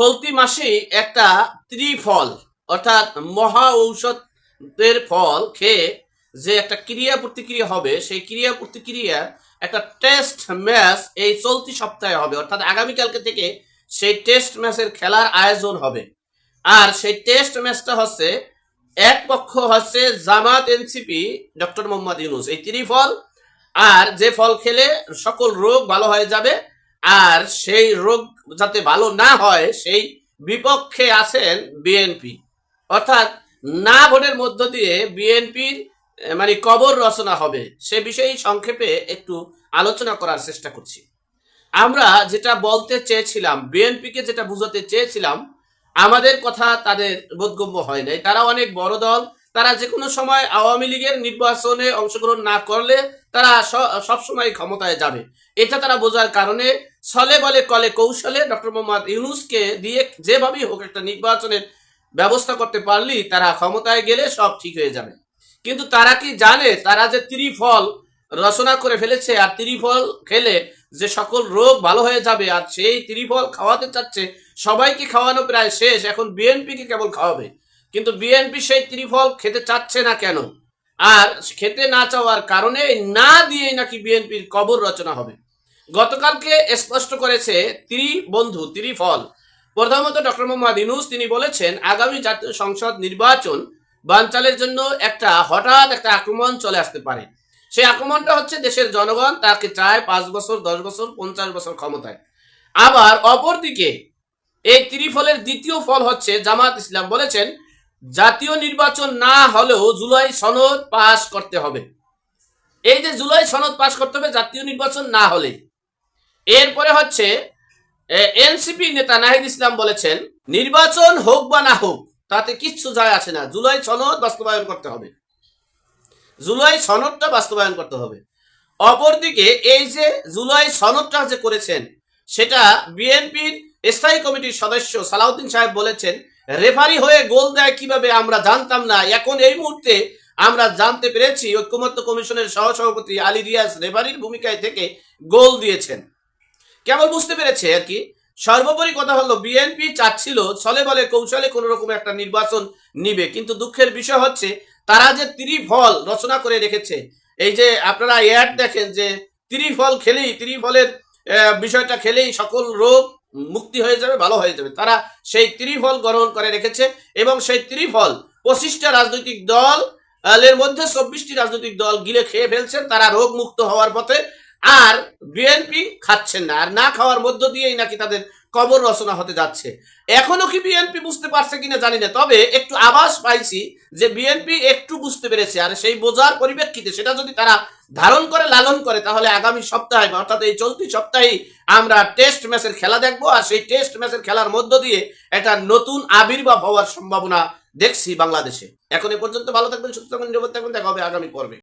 চলতি মাসেই একটা ত্রিফল, অর্থাৎ মহা ঔষধের ফল খেয়ে যে একটা ক্রিয়া প্রতিক্রিয়া হবে, সেই ক্রিয়া প্রতিক্রিয়া একটা টেস্ট ম্যাচ এই চলতি সপ্তাহে হবে, অর্থাৎ আগামীকালকে থেকে সেই টেস্ট ম্যাচের খেলার আয়োজন হবে। আর সেই টেস্ট ম্যাচটা হচ্ছে এক পক্ষ হচ্ছে জামাত এনসিপি, ডক্টর মোহাম্মদ ইউনুস। এই ত্রিফল, আর যে ফল খেলে সকল রোগ ভালো হয়ে যাবে আর সেই রোগ যাতে ভালো না হয়, সেই বিপক্ষে আছেন বিএনপি। অর্থাৎ না ভোটের মধ্য দিয়ে বিএনপির মানে কবর রচনা হবে, সে বিষয়ে সংক্ষেপে একটু আলোচনা করার চেষ্টা করছি। আমরা যেটা বলতে চেয়েছিলাম, বিএনপিকে যেটা বুঝাতে চেয়েছিলাম, আমাদের কথা তাদের বোধগম্য হয় নাই। তারা অনেক বড় দল, তারা যে কোনো সময় আওয়ামী লীগের নির্বাচনে অংশগ্রহণ না করলে তারা সব সময় ক্ষমতায় যাবে। এটা তারা বোঝার কারণে ছলে বলে, কলে কৌশলে ডক্টর মোহাম্মদ ইউনুসকে দিয়ে যেভাবেই হোক একটা নির্বাচনের ব্যবস্থা করতে পারলেই তারা ক্ষমতায় গেলে সব ঠিক হয়ে যাবে। কিন্তু তারা কি জানে? তারা যে ত্রিফল রচনা করে ফেলেছে, আর ত্রিফল খেলে যে সকল রোগ ভালো হয়ে যাবে, আর সেই ত্রিফল খাওয়াতে চাচ্ছে, সবাইকে খাওয়ানো প্রায় শেষ, এখন বিএনপিকে কেবল খাওয়াবে। কিন্তু বিএনপি সেই ত্রিফল খেতে চাচ্ছে না কেন? আর খেতে না চাওয়ার কারণে না দিয়েই নাকি বিএনপির কবর রচনা হবে। গতকালকে স্পষ্ট করেছে ত্রি বন্ধু ত্রিফল প্রধানমন্ত্রী ডক্টর মোহাম্মদ ইনুস তিনি বলেছেন, আগামী জাতীয় সংসদ নির্বাচন বানচালের জন্য একটা হঠাৎ একটা আক্রমণ চলে আসতে পারে। সেই আক্রমণটা হচ্ছে দেশের জনগণ, তাকে চায় পাঁচ বছর, দশ বছর, পঞ্চাশ বছর ক্ষমতায়। আবার অপরদিকে, এই ত্রিফলের দ্বিতীয় ফল হচ্ছে জামাত ইসলাম বলেছেন, জাতীয় নির্বাচন না হলেও জুলাই সনদ পাশ করতে হবে। এই যে জুলাই সনদ পাশ করতে হবে, জাতীয় নির্বাচন না হলে। এরপরে হচ্ছে এনসিপি নেতা নাহিদ ইসলাম বলেছেন, নির্বাচন হোক বা না হোক, তাতে কিচ্ছু যায় আসে না। জুলাই সনদ বাস্তবায়ন করতে হবে। জুলাই সনদটা বাস্তবায়ন করতে হবে। অপরদিকে এই যে জুলাই সনদটা যে করেছেন, সেটা বিএনপির স্থায়ী কমিটির সদস্য সালাউদ্দিন সাহেব বলেছেন, রেফারি হয়ে গোল দেয় কীভাবে আমরা জানতাম না। এখন এই মুহূর্তে আমরা জানতে পেরেছি, ঐক্যমত্য কমিশনের সহসভাপতি আলী রিয়াজ রেফারির ভূমিকায় থেকে গোল দিয়েছেন। কেবল বুঝতে পেরেছে আর কি? সর্বোপরি কথা হলো বিএনপি চাচ্ছিল ছলে বলে কৌশলে কোন রকম একটা নির্বাচন নিবে, কিন্তু দুঃখের বিষয় হচ্ছে, তারা যে ত্রিফল রচনা করে রেখেছে, এই যে আপনারা অ্যাড দেখেন যে ত্রিফল খেলেই, ত্রিফলের বিষয়টা খেলেই সকল রোগ মুক্তি হয়ে যাবে, ভালো হয়ে যাবে। তারা সেই ত্রিফল গ্রহণ করে রেখেছে এবং সেই ত্রিফল পঁচিশটা রাজনৈতিক দল এর মধ্যে চব্বিশটি রাজনৈতিক দল গিলে খেয়ে ফেলছেন, তারা রোগ মুক্ত হওয়ার পথে আর বিএনপি খাচ্ছেন না, আর না খাওয়ার মধ্য দিয়েই নাকি তাদের কবর রচনা হতে যাচ্ছে। এখনও কি বিএনপি বুঝতে পারছে কিনা জানি না, তবে একটু আভাস পাইছি যে বিএনপি একটু বুঝতে পেরেছে, আর সেই বোঝার পরিপ্রেক্ষিতে সেটা যদি তারা ধারণ করে, লালন করে, তাহলে আগামী সপ্তাহে অর্থাৎ এই চলতি সপ্তাহেই আমরা টেস্ট ম্যাচের খেলা দেখব, আর সেই টেস্ট ম্যাচের খেলার মধ্য দিয়ে একটা নতুন আবির্ভাব হওয়ার সম্ভাবনা দেখছি বাংলাদেশে। এখন এ পর্যন্ত ভালো থাকবেন, সুস্থ থাকবেন, নিরাপদ থাকবেন, দেখা হবে আগামী পর্বে।